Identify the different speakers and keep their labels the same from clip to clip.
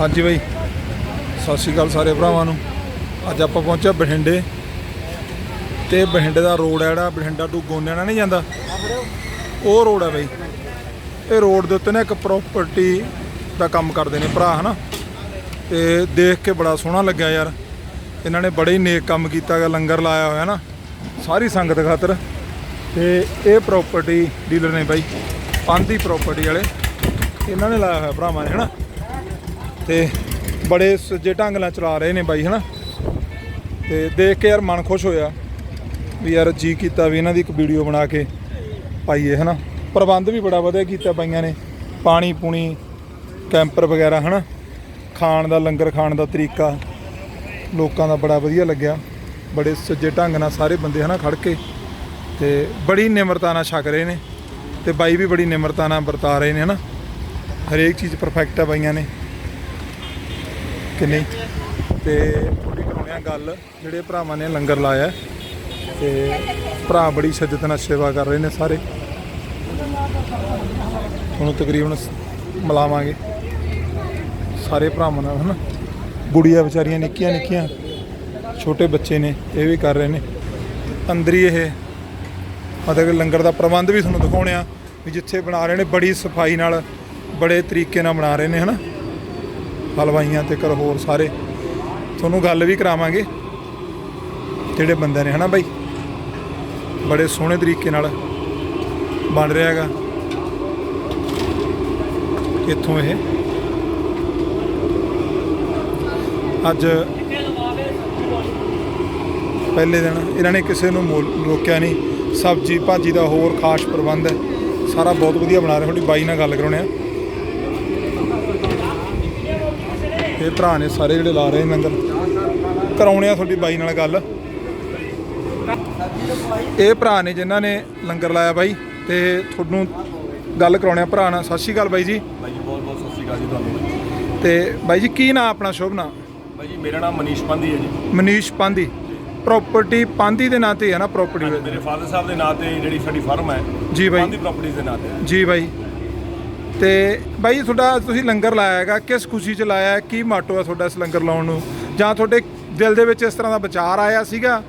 Speaker 1: ਹਾਂਜੀ ਬਾਈ। ਸਤਿ ਸ਼੍ਰੀ ਅਕਾਲ ਸਾਰੇ ਭਰਾਵਾਂ ਨੂੰ। ਅੱਜ ਆਪਾਂ ਪਹੁੰਚਿਆ ਬਠਿੰਡੇ। ਤੇ ਬਠਿੰਡੇ ਦਾ ਰੋਡ ਹੈ ਜਿਹੜਾ, ਬਠਿੰਡਾ ਟੂ ਗੋਨਿਆਣਾ ਨਹੀਂ ਜਾਂਦਾ? ਉਹ ਰੋਡ ਹੈ ਬਾਈ। ਇਹ ਰੋਡ ਦੇ ਉੱਤੇ ਨਾ ਇੱਕ ਪ੍ਰਾਪਰਟੀ ਦਾ ਕੰਮ ਕਰਦੇ ਨੇ ਭਰਾ, ਹਨਾ? ਤੇ ਦੇਖ ਕੇ ਬੜਾ ਸੋਹਣਾ ਲੱਗਿਆ ਯਾਰ। ਇਹਨਾਂ ਨੇ ਬੜੇ ਹੀ ਨੇਕ ਕੰਮ ਕੀਤਾ ਗਾ ਲੰਗਰ ਲਾਇਆ ਹੋਇਆ ਨਾ ਸਾਰੀ ਸੰਗਤ ਖਾਤਰ। ਤੇ ਇਹ ਪ੍ਰਾਪਰਟੀ ਡੀਲਰ ਨੇ ਬਾਈ ਪੰਦੀ ਪ੍ਰਾਪਰਟੀ ਵਾਲੇ। ਇਹਨਾਂ ਨੇ ਲਾਇਆ ਹੋਇਆ ਭਰਾਵਾਂ ਨੇ, ਹਨਾ? ਤੇ ਬੜੇ ਸੱਜੇ ਢੰਗ ਨਾਲ ਚਲਾ ਰਹੇ ਨੇ ਬਾਈ, ਹਨਾ? ਤੇ ਦੇਖ ਕੇ ਯਾਰ ਮਨ ਖੁਸ਼ ਹੋਇਆ ਵੀ ਯਾਰ ਜੀ ਕੀਤਾ ਵੀ ਇਹਨਾਂ ਦੀ ਇੱਕ ਵੀਡੀਓ ਬਣਾ ਕੇ ਪਾਈਏ, ਹਨਾ? ਪ੍ਰਬੰਧ ਵੀ ਬੜਾ ਵਧੀਆ ਕੀਤਾ ਪਾਈਆਂ ਨੇ। ਪਾਣੀ ਪੂਣੀ, ਕੈਂਪਰ ਵਗੈਰਾ, ਹਨਾ? ਖਾਣ ਦਾ, ਲੰਗਰ ਖਾਣ ਦਾ ਤਰੀਕਾ ਲੋਕਾਂ ਦਾ ਬੜਾ ਵਧੀਆ ਲੱਗਿਆ। ਬੜੇ ਸੱਜੇ ਢੰਗ ਨਾਲ ਸਾਰੇ ਬੰਦੇ, ਹਨਾ, ਖੜ ਕੇ ਤੇ ਬੜੀ ਨਿਮਰਤਾ ਨਾਲ ਛਕ ਰਹੇ ਨੇ ਤੇ ਬਾਈ ਵੀ ਬੜੀ ਨਿਮਰਤਾ ਨਾਲ ਵਰਤਾ ਰਹੇ ਨੇ, ਹਨਾ? ਹਰੇਕ ਚੀਜ਼ ਪਰਫੈਕਟ ਆ ਬਾਈਆਂ ਨੇ। ਕਿ ਨਹੀਂ? ਤੇ ਤੁਹਾਡੀ ਕਰਾਉਣੇ ਆ ਗੱਲ, ਜਿਹੜੇ ਭਰਾਵਾਂ ਨੇ ਲੰਗਰ ਲਾਇਆ। ਤੇ ਭਰਾ ਬੜੀ ਸ਼ਿੱਦਤ ਨਾਲ ਸੇਵਾ ਕਰ ਰਹੇ ਨੇ ਸਾਰੇ। ਤੁਹਾਨੂੰ ਤਕਰੀਬਨ ਮਿਲਾਵਾਂਗੇ। ਸਾਰੇ ਭਰਾਵਾਂ ਨਾਲ, ਹਨਾ? ਗੁੜੀਆਂ ਵਿਚਾਰੀਆਂ ਨਿੱਕੀਆਂ ਨਿੱਕੀਆਂ, ਛੋਟੇ ਬੱਚੇ ਨੇ, ਇਹ ਵੀ ਕਰ ਰਹੇ ਨੇ। ਅੰਦਰ ਹੀ ਇਹ, ਮਤਲਬ ਕਿ ਲੰਗਰ ਦਾ ਪ੍ਰਬੰਧ ਵੀ ਤੁਹਾਨੂੰ ਦਿਖਾਉਣੇ ਆ, ਵੀ ਜਿੱਥੇ ਬਣਾ ਰਹੇ ਨੇ, ਬੜੀ ਸਫ਼ਾਈ ਨਾਲ, ਬੜੇ ਤਰੀਕੇ ਨਾਲ ਬਣਾ ਰਹੇ ਨੇ, ਹਨਾ? ਹਲਵਾਈਆਂ ਤੇ ਕਰ ਹੋਰ ਸਾਰੇ। ਤੁਹਾਨੂੰ ਗੱਲ ਵੀ ਕਰਾਵਾਂਗੇ, ਜਿਹੜੇ ਬੰਦੇ ਨੇ, ਹਨਾ ਬਾਈ? ਬੜੇ ਸੋਹਣੇ ਤਰੀਕੇ ਨਾਲ ਬਣ ਰਿਹਾ ਹੈਗਾ। ਇੱਥੋਂ ਇਹ। ਅੱਜ ਪਹਿਲੇ ਦਿਨ ਇਹਨਾਂ ਨੇ ਕਿਸੇ ਨੂੰ ਮੋਲ- ਰੋਕਿਆ ਨਹੀਂ। ਸਬਜੀ ਭਾਜੀ ਦਾ ਹੋਰ ਖਾਸ ਪ੍ਰਬੰਧ ਹੈ। ਸਾਰਾ ਬਹੁਤ ਵਧੀਆ ਬਣਾ ਰਹੇ ਤੁਹਾਡੀ ਬਾਈ ਨਾਲ ਗੱਲ ਕਰਾਉਣੇ ਆ ਇਹ ਭਰਾ ਨੇ ਸਾਰੇ ਜਿਹੜੇ ਲਾ ਰਹੇ ਨੇ ਲੰਗਰ ਕਰਾਉਣੇ ਆ ਤੁਹਾਡੀ ਬਾਈ ਨਾਲ ਗੱਲ। ਇਹ ਭਰਾ ਨੇ ਜਿਨ੍ਹਾਂ ਨੇ ਲੰਗਰ ਲਾਇਆ ਬਾਈ ਤੇ ਤੁਹਾਨੂੰ ਗੱਲ ਕਰਾਉਣੇ ਆ। ਭਰਾ ਨਾਲ ਸਤਿ ਸ਼੍ਰੀ ਅਕਾਲ ਬਾਈ ਜੀ।
Speaker 2: ਜੀ ਬਹੁਤ ਬਹੁਤ ਸਤਿ ਸ਼੍ਰੀ ਅਕਾਲ ਜੀ ਤੁਹਾਨੂੰ।
Speaker 1: ਤੇ ਬਾਈ ਜੀ ਕੀ ਨਾਮ ਆਪਣਾ ਸ਼ੁਭ ਨਾਮ?
Speaker 2: ਭਾਈ ਜੀ ਮੇਰਾ ਨਾਮ ਮਨੀਸ਼ ਪੰਦੀ ਹੈ ਜੀ।
Speaker 1: ਮਨੀਸ਼ ਪਾਂਦੀ ਪ੍ਰਾਪਰਟੀ ਪਾਂਦੀ ਦੇ ਨਾਂ ਤੇ ਹੈ ਨਾ ਪ੍ਰਾਪਰਟੀ
Speaker 2: ਮੇਰੇ ਫਾਦਰ ਸਾਹਿਬ ਦੇ ਨਾਂ ਤੇ ਜਿਹੜੀ ਸਾਡੀ ਫਰਮ ਹੈ
Speaker 1: ਜੀ ਬਾਈ।
Speaker 2: ਪੰਦੀ ਪ੍ਰਾਪਰਟੀਜ਼ ਦੇ ਨਾਂ ਤੇ।
Speaker 1: ਜੀ ਬਾਈ। ਤੇ ਬਾਈ ਤੁਹਾਡਾ ਤੁਸੀਂ ਲੰਗਰ ਲਾਇਆ ਹੈਗਾ ਕਿਸ ਖੁਸ਼ੀ ਚ ਲਾਇਆ ਹੈ? ਕੀ ਮਾਟੋ ਹੈ ਤੁਹਾਡਾ ਇਸ ਲੰਗਰ ਲਾਉਣ ਨੂੰ ਜਾਂ ਤੁਹਾਡੇ ਦਿਲ ਦੇ ਵਿੱਚ ਇਸ ਤਰ੍ਹਾਂ ਦਾ ਵਿਚਾਰ ਆਇਆ ਸੀਗਾ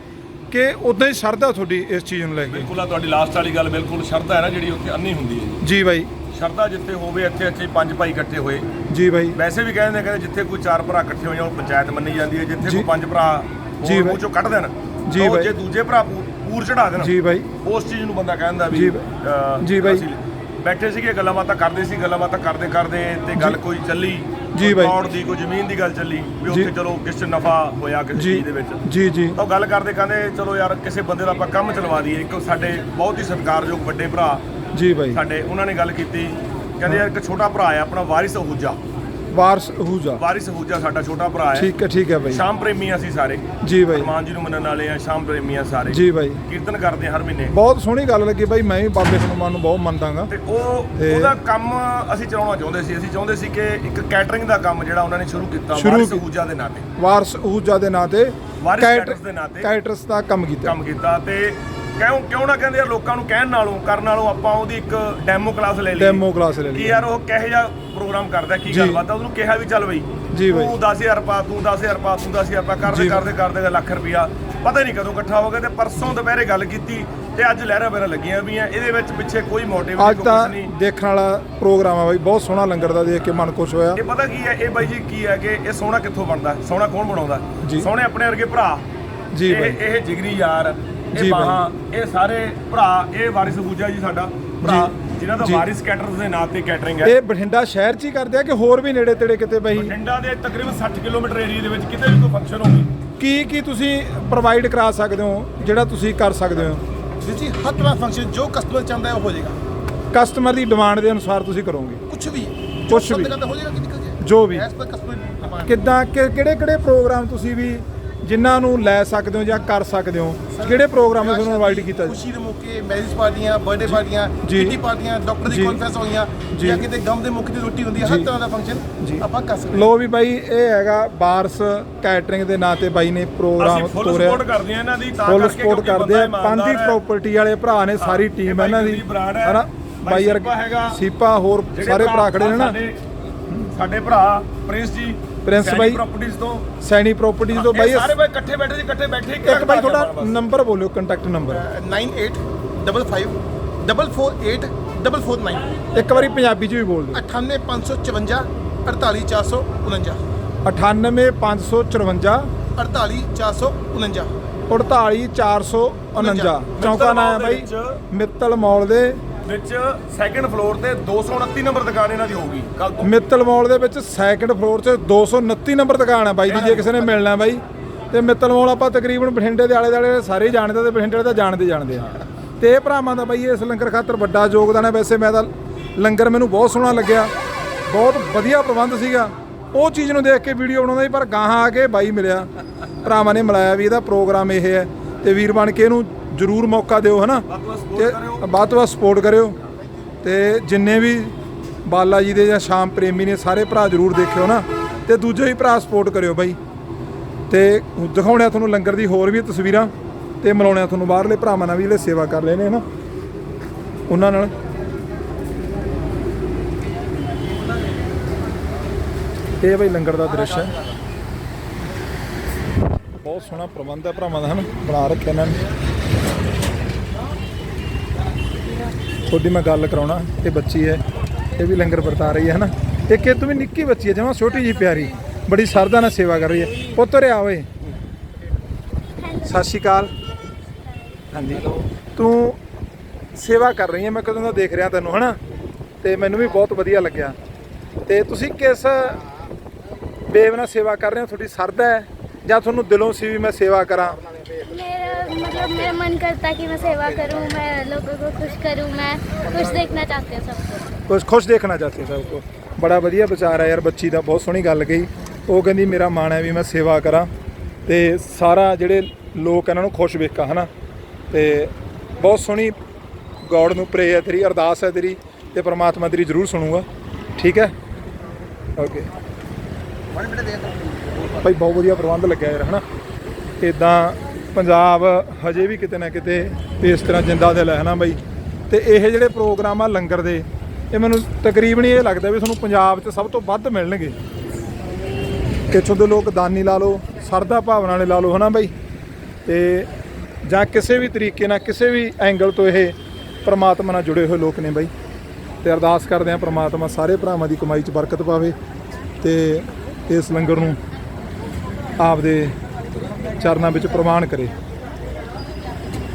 Speaker 1: ਕਿ ਉਦਾਂ ਹੀ ਸ਼ਰਧਾ ਤੁਹਾਡੀ ਇਸ ਚੀਜ਼ ਨੂੰ ਲੈ ਕੇ
Speaker 2: ਬਿਲਕੁਲ ਆ ਤੁਹਾਡੀ ਲਾਸਟ ਵਾਲੀ ਗੱਲ ਬਿਲਕੁਲ ਸ਼ਰਧਾ ਹੈ ਨਾ ਜਿਹੜੀ ਉੱਥੇ ਅੰਨੀ ਹੁੰਦੀ ਹੈ ਜੀ
Speaker 1: ਜੀ ਬਾਈ
Speaker 2: ਸ਼ਰਧਾ ਜਿੱਥੇ ਹੋਵੇ ਇੱਥੇ ਇੱਥੇ ਪੰਜ ਭਾਈ ਇਕੱਠੇ ਹੋਏ
Speaker 1: ਜੀ ਬਾਈ
Speaker 2: ਵੈਸੇ ਵੀ ਕਹਿੰਦੇ ਨੇ ਕਹਿੰਦੇ ਜਿੱਥੇ ਕੋਈ ਚਾਰ ਭਰਾ ਇਕੱਠੇ ਹੋ ਜਾਣ ਉਹ ਪੰਚਾਇਤ ਮੰਨੀ ਜਾਂਦੀ ਹੈ ਜਿੱਥੇ
Speaker 1: ਜੀ।
Speaker 2: ਕੋਈ ਪੰਜ ਭਰਾ
Speaker 1: ਜੀ ਬਾਈ।
Speaker 2: ਮੂੰਹ ਚੋਂ ਕੱਢ ਦੇਣ
Speaker 1: ਜੀ
Speaker 2: ਤਾਂ ਉਹ
Speaker 1: ਬਾਈ।
Speaker 2: ਜੇ ਦੂਜੇ ਭਰਾ ਪੂ- ਪੂਰ ਚੜਾ ਦੇਣ
Speaker 1: ਜੀ ਬਾਈ
Speaker 2: ਉਸ ਚੀਜ਼ ਨੂੰ ਬੰਦਾ ਕਹਿੰਦਾ ਵੀ
Speaker 1: ਜੀ
Speaker 2: ਅਹ,
Speaker 1: ਜੀ ਬਾਈ।
Speaker 2: ਅਸੀਂ ਬੈਠੇ ਸੀਗੇ ਗੱਲਾਂ ਬਾਤਾਂ ਕਰਦੇ ਸੀ ਗੱਲਾਂ ਬਾਤਾਂ ਕਰਦੇ ਕਰਦੇ ਤੇ ਗੱਲ। ਕੋਈ ਚੱਲੀ
Speaker 1: ਜੀ ਬਾਈ।
Speaker 2: ਪਲਾਟ ਦੀ ਕੋਈ ਜ਼ਮੀਨ ਦੀ ਗੱਲ ਚੱਲੀ ਵੀ
Speaker 1: ਜੀ।
Speaker 2: ਉੱਥੇ ਚਲੋ ਕਿਸੇ ਨਫਾ ਹੋਇਆ ਕਿਸੇ
Speaker 1: ਜੀ
Speaker 2: ਚੀਜ਼ ਦੇ ਵਿੱਚ
Speaker 1: ਜੀ ਜੀ
Speaker 2: ਤਾਂ ਉਹ ਗੱਲ ਕਰਦੇ ਕਹਿੰਦੇ ਚਲੋ ਯਾਰ ਕਿਸੇ ਬੰਦੇ ਦਾ ਆਪਾਂ ਕੰਮ ਚਲਵਾ ਦਈਏ ਇੱਕ ਸਾਡੇ ਬਹੁਤ ਹੀ ਸਤਿਕਾਰਯੋਗ ਵੱਡੇ ਭਰਾ
Speaker 1: ਜੀ ਬਾਈ
Speaker 2: ਸਾਡੇ ਉਹਨਾਂ ਨੇ ਗੱਲ ਕੀਤੀ ਕਹਿੰਦੇ ਯਾਰ ਇੱਕ ਛੋਟਾ ਭਰਾ ਹੈ ਆਪਣਾ ਵਾਰਿਸ ਅਹੂਜਾ
Speaker 1: ਵਾਰਸ ਹੂਜਾ।
Speaker 2: ਵਾਰਿਸ ਅਹੂਜਾ ਸਾਡਾ ਛੋਟਾ ਭਰਾ ਹੈ।
Speaker 1: ਠੀਕ ਹੈ ਠੀਕ ਹੈ ਬਾਈ।
Speaker 2: ਸ਼ਾਮ ਪ੍ਰੇਮੀ ਅਸੀਂ ਸਾਰੇ।
Speaker 1: ਜੀ ਬਾਈ।
Speaker 2: ਹਨੂਮਾਨ ਜੀ ਨੂੰ ਮੰਨਣ ਵਾਲੇ ਆ ਸ਼ਾਮ ਪ੍ਰੇਮੀ ਆ ਸਾਰੇ।
Speaker 1: ਜੀ ਬਾਈ।
Speaker 2: ਕੀਰਤਨ ਕਰਦੇ ਆ ਹਰ ਮਹੀਨੇ।
Speaker 1: ਬਹੁਤ ਸੋਹਣੀ ਗੱਲ ਲੱਗੀ ਬਾਈ ਮੈਂ ਵੀ ਬਾਬੇ ਹਨੂਮਾਨ ਨੂੰ ਬਹੁਤ ਮੰਨਦਾਗਾ।
Speaker 2: ਤੇ ਉਹ
Speaker 1: ਤੇ-
Speaker 2: ਉਹਦਾ ਕੰਮ ਅਸੀਂ ਚਲਾਉਣਾ ਚਾਹੁੰਦੇ ਸੀ। ਅਸੀਂ ਚਾਹੁੰਦੇ ਸੀ ਕਿ ਇੱਕ ਕੈਟਰਿੰਗ ਦਾ ਕੰਮ ਜਿਹੜਾ ਉਹਨਾਂ ਨੇ ਸ਼ੁਰੂ ਕੀਤਾ
Speaker 1: ਸ਼ੁਰੂ
Speaker 2: ਵਾਰਿਸ
Speaker 1: ਕੀ-
Speaker 2: ਅਹੂਜਾ ਦੇ ਨਾਂ ਤੇ।
Speaker 1: ਵਾਰਸ ਹੂਜਾ ਦੇ ਨਾਂ ਤੇ
Speaker 2: ਵਾਰਿਸ ਕੈਟਰਸ ਦੇ ਨਾਂ ਤੇ।
Speaker 1: ਕੈਟਰਸ ਦਾ ਕੰਮ ਕੀਤਾ।
Speaker 2: ਕੰਮ ਕੀਤਾ ਤੇ ਕਿਉਂ ਕਿਉਂ ਨਾ ਕਹਿੰਦੇ ਯਾਰ ਲੋਕਾਂ ਨੂੰ ਕਹਿਣ ਨਾਲੋਂ ਕਰਨ ਨਾਲੋਂ ਆਪਾਂ ਉਹਦੀ ਇੱਕ ਡੈਮੋ ਕਲਾਸ ਲੈ ਲਈ
Speaker 1: ਡੈਮੋ ਕਲਾਸ ਲੈ
Speaker 2: ਕਿ
Speaker 1: ਲਈ
Speaker 2: ਯਾਰ ਉਹ ਕਿਹੋ ਜਿਹਾ ਪ੍ਰੋਗਰਾਮ ਕਰਦਾ ਕੀ। ਗੱਲਬਾਤ ਆ ਉਹਨੂੰ ਕਿਹਾ ਵੀ ਚੱਲ ਬਈ
Speaker 1: ਜੀ ਬਈ।
Speaker 2: ਤੂੰ 10000 ਪਾ ਤੂੰ 10000 ਪਾ ਤੂੰ 10000 ਪਾ ਕਰਦੇ। ਕਰਦੇ ਕਰਦੇ ਲੱਖ ਰੁਪਿਆ ਪਤਾ ਨਹੀਂ ਕਦੋਂ ਇਕੱਠਾ ਹੋ ਗਿਆ ਤੇ ਪਰਸੋਂ ਦੁਪਹਿਰੇ ਗੱਲ ਕੀਤੀ ਤੇ ਅੱਜ ਲਹਿਰਾ ਬਹਿਰਾ ਲੱਗੀਆਂ ਵੀ ਆ ਇਹਦੇ ਵਿੱਚ ਪਿੱਛੇ ਕੋਈ ਮੋਟਿਵ ਨਹੀਂ ਕੁਛ ਨਹੀਂ
Speaker 1: ਦੇਖਣ ਵਾਲਾ ਪ੍ਰੋਗਰਾਮ ਆ ਬਾਈ ਬਹੁਤ ਸੋਹਣਾ ਲੰਗਰ ਦਾ ਦੇਖ ਕੇ ਮਨ ਖੁਸ਼ ਹੋਇਆ
Speaker 2: ਇਹ ਪਤਾ ਕੀ ਹੈ ਇਹ ਬਾਈ ਜੀ ਕੀ ਹੈ ਕਿ ਇਹ ਸੋਹਣਾ ਕਿੱਥੋਂ ਬਣਦਾ ਸੋਹਣਾ ਕੌਣ ਬਣਾਉਂਦਾ। ਸੋਹਣੇ ਆਪਣੇ ਵਰਗੇ ਭਰਾ
Speaker 1: ਜੀ
Speaker 2: ਇਹ
Speaker 1: ਬਾਈ।
Speaker 2: ਇਹ ਜਿਗਰੀ ਯਾਰ ਇਹ
Speaker 1: ਬਾਈ।
Speaker 2: ਬਾਹਾਂ ਇਹ ਸਾਰੇ ਭਰਾ ਇਹ ਵਾਰਿਸ ਬੂਜਾ ਜੀ ਸਾਡਾ ਭਰਾ। ਜਿਨ੍ਹਾਂ ਦਾ। ਵਾਰਿਸ ਕੈਟਰਸ ਦੇ ਨਾਂ ਤੇ ਕੈਟਰਿੰਗ ਹੈ।
Speaker 1: ਇਹ ਬਠਿੰਡਾ ਸ਼ਹਿਰ 'ਚ ਹੀ ਕਰਦੇ ਆ ਕਿ ਹੋਰ ਵੀ ਨੇੜੇ ਤੇੜੇ ਕਿਤੇ ਬਾਈ?
Speaker 2: ਬਠਿੰਡਾ ਦੇ ਤਕਰੀਬਨ 60 ਕਿਲੋਮੀਟਰ ਏਰੀਆ ਦੇ ਵਿੱਚ ਕਿਤੇ ਵੀ ਕੋਈ ਫੰਕਸ਼ਨ ਹੋਵੇ।
Speaker 1: ਕੀ ਕੀ ਤੁਸੀਂ ਪ੍ਰੋਵਾਈਡ ਕਰਾ ਸਕਦੇ ਹੋ ਜਿਹੜਾ ਤੁਸੀਂ ਕਰ ਸਕਦੇ ਹੋ?
Speaker 3: ਜੀ ਜੀ ਹਰ ਤਰ੍ਹਾਂ ਫੰਕਸ਼ਨ ਜੋ ਕਸਟਮਰ ਚਾਹੁੰਦਾ ਹੈ ਉਹ ਹੋ ਜਾਏਗਾ।
Speaker 1: ਕਸਟਮਰ ਦੀ ਡਿਮਾਂਡ ਦੇ ਅਨੁਸਾਰ ਤੁਸੀਂ ਕਰੋਗੇ।
Speaker 3: ਕੁਝ ਵੀ।
Speaker 1: ਕੁਛ ਵੀ।
Speaker 3: ਹੋ ਜਾਏਗਾ ਕਿ ਨਿਕਲ ਜਾਏ।
Speaker 1: ਜੋ ਵੀ। ਕਿੱਦਾਂ ਕਿ- ਕਿਹੜੇ ਕਿਹੜੇ ਪ੍ਰੋਗਰਾਮ ਤੁਸੀਂ ਵੀ ਜਿਨ੍ਹਾਂ ਨੂੰ ਲੈ ਸਕਦੇ ਹੋ ਜਾਂ ਕਰ ਸਕਦੇ ਹੋ ਕਿਹੜੇ ਪ੍ਰੋਗਰਾਮ ਤੁਹਾਨੂੰ ਇਨਵਾਈਟ ਕੀਤਾ ਜੀ?
Speaker 3: ਖੁਸ਼ੀ ਦੇ ਮੌਕੇ ਮੈਰਿਜ ਪਾਰਟੀਆਂ ਬਰਥਡੇ ਪਾਰਟੀਆਂ। ਕਿੱਟੀ ਪਾਰਟੀਆਂ ਡਾਕਟਰ। ਦੀ ਕਾਨਫਰੰਸ ਹੋਈਆਂ
Speaker 1: ਜੀ।
Speaker 3: ਕਿਤੇ ਗਮ ਦੇ ਮੌਕੇ ਤੇ ਰੋਟੀ ਹੁੰਦੀ ਹੈ ਹਰ। ਤਰ੍ਹਾਂ ਦਾ ਫੰਕਸ਼ਨ ਆਪਾਂ ਕਰ ਸਕਦੇ
Speaker 1: ਲੋ ਵੀ ਬਾਈ ਇਹ ਹੈਗਾ ਬਾਰਸ ਕੈਟਰਿੰਗ ਦੇ ਨਾਂ ਤੇ ਬਾਈ ਨੇ ਪ੍ਰੋਗਰਾਮ
Speaker 2: ਅਸੀਂ ਫੁੱਲ
Speaker 1: ਤੋਰਿਆ
Speaker 2: ਸਪੋਰਟ ਕਰਦੇ ਆ ਇਹਨਾਂ ਦੀ ਤਾਂ
Speaker 1: ਫੁੱਲ
Speaker 2: ਕਰਕੇ
Speaker 1: ਸਪੋਰਟ
Speaker 2: ਕਿਉਂਕਿ
Speaker 1: ਕਰਦੇ ਆ ਪੰਦੀ। ਪ੍ਰਾਪਰਟੀ ਵਾਲੇ ਭਰਾ ਨੇ ਸਾਰੀ ਟੀਮ ਇਹਨਾਂ ਦੀ ਹਨਾ
Speaker 2: ਬਾਈ
Speaker 1: ਯਾਰ
Speaker 2: ਸੀਪਾ
Speaker 1: ਹੋਰ ਸਾਰੇ ਭਰਾ ਖੜੇ ਨੇ ਨਾ
Speaker 2: ਸਾਡੇ ਭਰਾ ਪ੍ਰਿੰਸ ਜੀ
Speaker 1: ਪ੍ਰਿੰਸ ਬਾਈ।
Speaker 2: ਪ੍ਰਾਪਰਟੀਆਂ ਤੋਂ
Speaker 1: ਸੈਣੀ ਪ੍ਰਾਪਰਟੀਜ਼ ਤੋਂ ਬਾਈ
Speaker 2: ਸਾਰੇ ਬਾਈ ਇਕੱਠੇ ਬੈਠੇ ਸੀ ਇਕੱਠੇ ਬੈਠੇ
Speaker 1: ਇੱਕ ਬਾਈ ਤੁਹਾਡਾ ਨੰਬਰ ਬੋਲਿਓ ਕੰਟੈਕਟ ਨੰਬਰ
Speaker 3: 9855 448 449
Speaker 1: ਇੱਕ ਵਾਰੀ ਪੰਜਾਬੀ ਚ ਵੀ ਬੋਲ ਦਿਓ।
Speaker 3: 98554 48449
Speaker 1: 98554
Speaker 3: 48449
Speaker 1: 48449 ਚੌਂਕਾ ਨਾਂ ਹੈ ਬਾਈ ਮਿੱਤਲ ਮੌਲ ਦੇ
Speaker 2: ਵਿੱਚ ਸੈਕੰਡ ਫਲੋਰ ਤੇ 229 ਨੰਬਰ ਦੁਕਾਨ ਇਹਨਾਂ ਦੀ ਹੋਊਗੀ। ਕੱਲ ਤੋਂ।
Speaker 1: ਮਿੱਤਲ ਮੌਲ ਦੇ ਵਿੱਚ ਸੈਕੰਡ ਫਲੋਰ 'ਚ 229 ਨੰਬਰ ਦੁਕਾਨ ਹੈ ਬਾਈ ਦੀ ਜੇ ਕਿਸੇ ਨੇ ਮਿਲਣਾ ਬਾਈ। ਤੇ ਮਿੱਤਲ ਮੌਲ ਆਪਾਂ ਤਕਰੀਬਨ ਬਠਿੰਡੇ ਦੇ ਆਲੇ ਦੁਆਲੇ ਸਾਰੇ ਜਾਣਦੇ ਤੇ ਬਠਿੰਡੇ ਤਾਂ ਜਾਣਦੇ ਹੀ ਜਾਣਦੇ ਆ। ਤੇ ਇਹ ਭਰਾਵਾਂ ਦਾ ਬਾਈ ਇਸ ਲੰਗਰ ਖਾਤਰ ਵੱਡਾ ਯੋਗਦਾਨ ਹੈ ਵੈਸੇ ਮੈਂ ਤਾਂ ਲੰਗਰ ਮੈਨੂੰ ਬਹੁਤ ਸੋਹਣਾ ਲੱਗਿਆ। ਬਹੁਤ ਵਧੀਆ ਪ੍ਰਬੰਧ ਸੀਗਾ। ਉਹ ਚੀਜ਼ ਨੂੰ ਦੇਖ ਕੇ ਵੀਡੀਓ ਬਣਾਉਂਦਾ ਸੀ ਪਰ ਗਾਹਾਂ ਆ ਕੇ ਬਾਈ ਮਿਲਿਆ। ਭਰਾਵਾਂ ਨੇ ਮਿਲਾਇਆ ਵੀ ਇਹਦਾ ਪ੍ਰੋਗਰਾਮ ਇਹ ਹੈ। ਤੇ ਵੀਰ ਬਣ ਕੇ ਇਹਨੂੰ ਜ਼ਰੂਰ ਮੌਕਾ ਦਿਓ, ਹਨਾ? ਤੇ ਵੱਧ ਤੋਂ ਵੱਧ ਸਪੋਰਟ ਕਰਿਓ। ਤੇ ਜਿੰਨੇ ਵੀ ਬਾਲਾ ਜੀ ਦੇ ਜਾਂ ਸ਼ਾਮ ਪ੍ਰੇਮੀ ਨੇ, ਸਾਰੇ ਭਰਾ ਜ਼ਰੂਰ ਦੇਖਿਓ ਨਾ ਤੇ ਦੂਜੇ ਵੀ ਭਰਾ ਸਪੋਰਟ ਕਰਿਓ ਬਾਈ। ਤੇ ਦਿਖਾਉਣੇ ਤੁਹਾਨੂੰ ਲੰਗਰ ਦੀ ਹੋਰ ਵੀ ਤਸਵੀਰਾਂ, ਤੇ ਮਿਲਾਉਣੇ ਤੁਹਾਨੂੰ ਬਾਹਰਲੇ ਭਰਾਵਾਂ ਨਾਲ ਵੀ ਜਿਹੜੇ ਸੇਵਾ ਕਰ ਰਹੇ ਨੇ ਨਾ ਉਹਨਾਂ ਨਾਲ। ਇਹ ਬਈ ਲੰਗਰ ਦਾ ਦ੍ਰਿਸ਼ ਹੈ। ਬਹੁਤ ਸੋਹਣਾ ਪ੍ਰਬੰਧ ਹੈ ਭਰਾਵਾਂ ਦਾ, ਹਨ? ਬਣਾ ਰੱਖਿਆ ਇਹਨਾਂ ਨੇ। ਤੁਹਾਡੀ ਮੈਂ ਗੱਲ ਕਰਾਉਣਾ ਇਹ ਬੱਚੀ ਹੈ ਇਹ ਵੀ ਲੰਗਰ ਵਰਤਾ ਰਹੀ ਹੈ ਹਨਾ? ਇੱਕ ਇਹ ਤੋਂ ਵੀ ਨਿੱਕੀ ਬੱਚੀ ਹੈ ਜਮਾਂ ਛੋਟੀ ਜੀ ਪਿਆਰੀ ਬੜੀ ਸਰਦਾ ਨਾਲ ਸੇਵਾ ਕਰ ਰਹੀ ਹੈ। ਪੁੱਤ ਰਿਆ ਓਏ। ਸਤਿ ਸ਼੍ਰੀ ਅਕਾਲ। ਹਾਂਜੀ। ਤੂੰ ਸੇਵਾ ਕਰ ਰਹੀ ਹੈ ਮੈਂ ਕਦੋਂ ਦਾ ਦੇਖ ਰਿਹਾ ਤੈਨੂੰ ਹਨਾ? ਤੇ ਮੈਨੂੰ ਵੀ ਬਹੁਤ ਵਧੀਆ ਲੱਗਿਆ। ਤੇ ਤੁਸੀਂ ਕਿਸ ਬੇਵ ਨਾਲ ਸੇਵਾ ਕਰ ਰਹੇ ਹੋ? ਤੁਹਾਡੀ ਸਰਦਾ ਹੈ ਜਾਂ ਤੁਹਾਨੂੰ ਦਿਲੋਂ ਸੀ ਵੀ ਮੈਂ ਸੇਵਾ ਕਰਾਂ?
Speaker 4: मतलब मेरा मन करता है कि मैं सेवा करूं मैं लोगों को खुश करूं मैं खुश देखना चाहती हूँ सबको
Speaker 1: ਕੁਝ ਖੁਸ਼ ਦੇਖਣਾ ਚਾਹਤੇ ਸਭ ਕੋ ਬੜਾ ਵਧੀਆ ਵਿਚਾਰ ਹੈ ਯਾਰ ਬੱਚੀ ਦਾ ਬਹੁਤ ਸੋਹਣੀ ਗੱਲ ਕਹੀ ਉਹ ਕਹਿੰਦੀ ਮੇਰਾ ਮਨ ਹੈ ਵੀ ਮੈਂ ਸੇਵਾ ਕਰਾਂ ਤੇ ਸਾਰਾ ਜਿਹੜੇ ਲੋਕ ਇਹਨਾਂ ਨੂੰ ਖੁਸ਼ ਵੇਖਾ ਹਨਾ ਤੇ ਬਹੁਤ ਸੋਹਣੀ ਗੋਡ ਨੂੰ ਪ੍ਰੇ ਹੈ ਤੇਰੀ ਅਰਦਾਸ ਹੈ ਤੇਰੀ ਤੇ ਪ੍ਰਮਾਤਮਾ ਤੇਰੀ ਜ਼ਰੂਰ ਸੁਣੂਗਾ ਠੀਕ ਹੈ ਓਕੇ ਭਾਈ ਬਹੁਤ ਵਧੀਆ ਪ੍ਰਬੰਧ ਲੱਗਿਆ ਯਾਰ ਹਨਾ ਇਦਾਂ ਪੰਜਾਬ ਹਜੇ ਵੀ ਕਿਤੇ ਨਾ ਕਿਤੇ ਇਸ ਤਰ੍ਹਾਂ ਜਿੰਦਾ ਦਿਲ ਹੈ ਨਾ ਬਾਈ? ਤੇ ਇਹ ਜਿਹੜੇ ਪ੍ਰੋਗਰਾਮ ਆ ਲੰਗਰ ਦੇ, ਇਹ ਮੈਨੂੰ ਤਕਰੀਬਨ ਹੀ ਇਹ ਲੱਗਦਾ ਵੀ ਤੁਹਾਨੂੰ ਪੰਜਾਬ 'ਚ ਸਭ ਤੋਂ ਵੱਧ ਮਿਲਣਗੇ। ਇੱਥੋਂ ਦੇ ਲੋਕ ਦਾਨੀ ਲਾ ਲਓ, ਸਰਦਾ ਭਾਵਨਾ ਵਾਲੇ ਲਾ ਲਓ, ਹਨਾ ਬਾਈ? ਤੇ ਜਾਂ ਕਿਸੇ ਵੀ ਤਰੀਕੇ ਨਾਲ, ਕਿਸੇ ਵੀ ਐਂਗਲ ਤੋਂ ਇਹ ਪ੍ਰਮਾਤਮਾ ਨਾਲ ਜੁੜੇ ਹੋਏ ਲੋਕ ਨੇ ਬਾਈ। ਤੇ ਅਰਦਾਸ ਕਰਦੇ ਆ ਪ੍ਰਮਾਤਮਾ ਸਾਰੇ ਭਰਾਵਾਂ ਦੀ ਕਮਾਈ 'ਚ ਬਰਕਤ ਪਾਵੇ ਤੇ ਇਸ ਲੰਗਰ ਨੂੰ ਆਪਦੇ ਚਰਨਾਂ ਵਿੱਚ ਪ੍ਰਵਾਨ ਕਰੇ।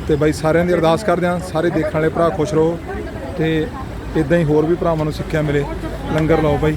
Speaker 1: ਤੇ ਬਾਈ ਸਾਰਿਆਂ ਦੀ ਅਰਦਾਸ ਕਰਦੇ ਆ ਸਾਰੇ ਦੇਖਣ ਵਾਲੇ ਭਰਾ ਖੁਸ਼ ਰਹੋ ਤੇ ਇਦਾਂ ਹੀ ਹੋਰ ਵੀ ਭਰਾਵਾਂ ਨੂੰ ਸਿੱਖਿਆ ਮਿਲੇ। ਲੰਗਰ ਲਾਓ ਬਾਈ।